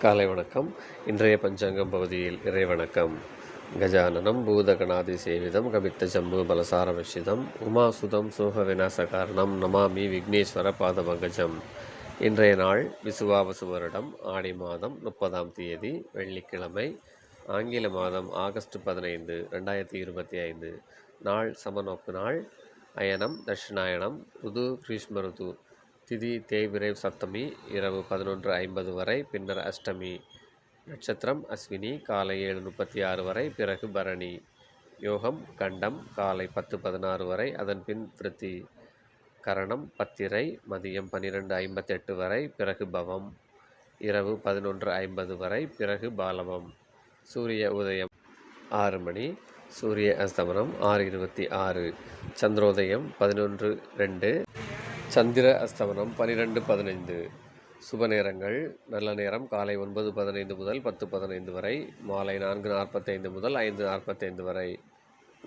காலை வணக்கம். இன்றைய பஞ்சாங்கம் பகுதியில் இறை வணக்கம் கஜானனம் பூதகணாதி சேவிதம் கவித்த ஜம்பு பலசார விஷிதம் உமாசுதம் சோக விநாச காரணம் நமாமி விக்னேஸ்வர பாதபங்கஜம். இன்றைய நாள் விசுவாவசு வருடம் ஆடி மாதம் முப்பதாம் தேதி வெள்ளிக்கிழமை ஆங்கில மாதம் ஆகஸ்ட் பதினைந்து ரெண்டாயிரத்தி இருபத்தி ஐந்து. நாள் சமநோக்கு நாள். அயனம் தட்சிணாயனம் ருது கிரீஷ்ம ருது. திதி தேய்பிரை சப்தமி இரவு பதினொன்று ஐம்பது வரை பின்னர் அஷ்டமி நட்சத்திரம் அஸ்வினி காலை ஏழு முப்பத்தி ஆறு வரை பிறகு பரணி யோகம் கண்டம் காலை பத்து பதினாறு வரை அதன் பின் திருத்தி கரணம் பத்திரை மதியம் பன்னிரெண்டு ஐம்பத்தெட்டு வரை பிறகு பவம் இரவு பதினொன்று ஐம்பது வரை பிறகு பாலவம் சூரிய உதயம் ஆறு மணி சூரிய அஸ்தமனம் ஆறு இருபத்தி ஆறு சந்திரோதயம் பதினொன்று ரெண்டு. சந்திர அஸ்தமனம் பன்னிரெண்டு பதினைந்து. சுப நேரங்கள். நல்ல நேரம். காலை ஒன்பது பதினைந்து முதல் பத்து பதினைந்து வரை. மாலை நான்கு நாற்பத்தைந்து முதல் ஐந்து நாற்பத்தைந்து வரை.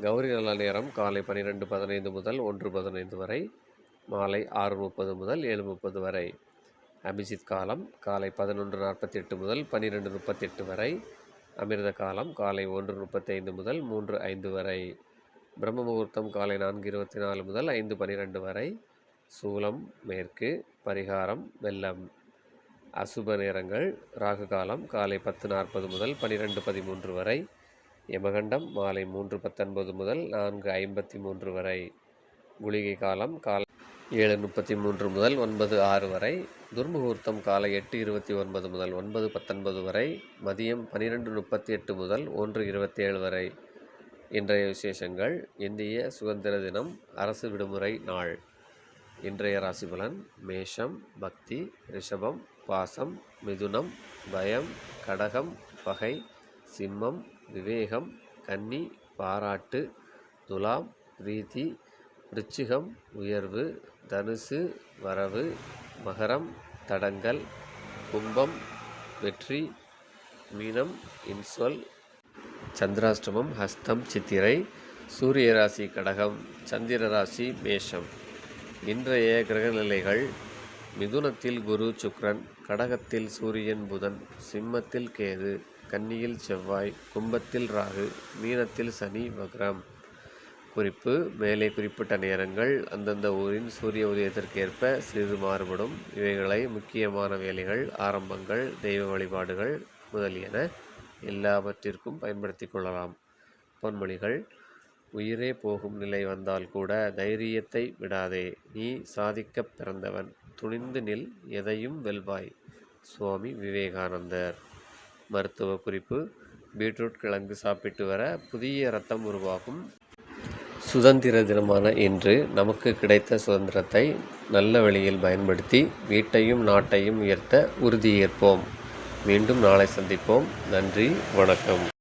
கௌரி நல்ல நேரம். காலை பன்னிரெண்டு பதினைந்து முதல் ஒன்று பதினைந்து வரை. மாலை ஆறு முப்பது முதல் ஏழு முப்பது வரை. அபிஜித் காலம் காலை பதினொன்று நாற்பத்தி எட்டு முதல் பன்னிரெண்டு முப்பத்தெட்டு வரை. அமிர்த காலம் காலை ஒன்று முப்பத்தைந்து முதல் மூன்று ஐந்து வரை. பிரம்ம முகூர்த்தம் காலை நான்கு இருபத்தி நாலு முதல் ஐந்து பன்னிரெண்டு வரை. சூலம் மேற்கு பரிகாரம் வெள்ளம். அசுப நேரங்கள் ராகு காலம் காலை பத்து நாற்பது முதல் பன்னிரெண்டு பதிமூன்று வரை. யமகண்டம் மாலை மூன்று பத்தொன்பது முதல் நான்கு ஐம்பத்தி மூன்று வரை. குளிகை காலம் காலை ஏழு முப்பத்தி மூன்று முதல் ஒன்பது ஆறு வரை. துர்முகூர்த்தம் காலை எட்டு இருபத்தி ஒன்பது முதல் ஒன்பது பத்தொன்பது வரை. மதியம் பனிரெண்டு முப்பத்தி எட்டு முதல் ஒன்று இருபத்தி ஏழு வரை. இன்றைய விசேஷங்கள் இந்திய சுதந்திர தினம் அரசு விடுமுறை நாள். இன்றைய ராசிபலன் மேஷம் பக்தி ரிஷபம் பாசம் மிதுனம் பயம் கடகம் பகை சிம்மம் விவேகம் கன்னி பாராட்டு துலாம் பிரீத்தி விருச்சிகம் உயர்வு தனுசு வரவு மகரம் தடங்கல் கும்பம் வெற்றி மீனம் இன்சொல் சந்திராஷ்டமம் ஹஸ்தம் சித்திரை சூரிய ராசி கடகம் சந்திர ராசி மேஷம். இன்றைய கிரகநிலைகள் மிதுனத்தில் குரு சுக்ரன் கடகத்தில் சூரியன் புதன் சிம்மத்தில் கேது கன்னியில் செவ்வாய் கும்பத்தில் ராகு மீனத்தில் சனி வக்ரம். குறிப்பு மேலே குறிப்பிட்ட நேரங்கள் அந்தந்த ஊரின் சூரிய உதயத்திற்கேற்ப சிறிது மாறுபடும். இவைகளை முக்கியமான வேலைகள் ஆரம்பங்கள் தெய்வ வழிபாடுகள் முதலியன எல்லாவற்றிற்கும் பயன்படுத்தி கொள்ளலாம். பொன்மொழிகள் உயிரே போகும் நிலை வந்தால் கூட தைரியத்தை விடாதே. நீ சாதிக்கப் பிறந்தவன். துணிந்து நில் எதையும் வெல்வாய். சுவாமி விவேகானந்தர். மருத்துவ குறிப்பு. பீட்ரூட் கிழங்கு சாப்பிட்டு வர புதிய ரத்தம் உருவாகும். சுதந்திர தினமான இன்று நமக்கு கிடைத்த சுதந்திரத்தை நல்ல வழியில் பயன்படுத்தி வீட்டையும் நாட்டையும் உயர்த்த உறுதியேற்போம். மீண்டும் நாளை சந்திப்போம். நன்றி வணக்கம்.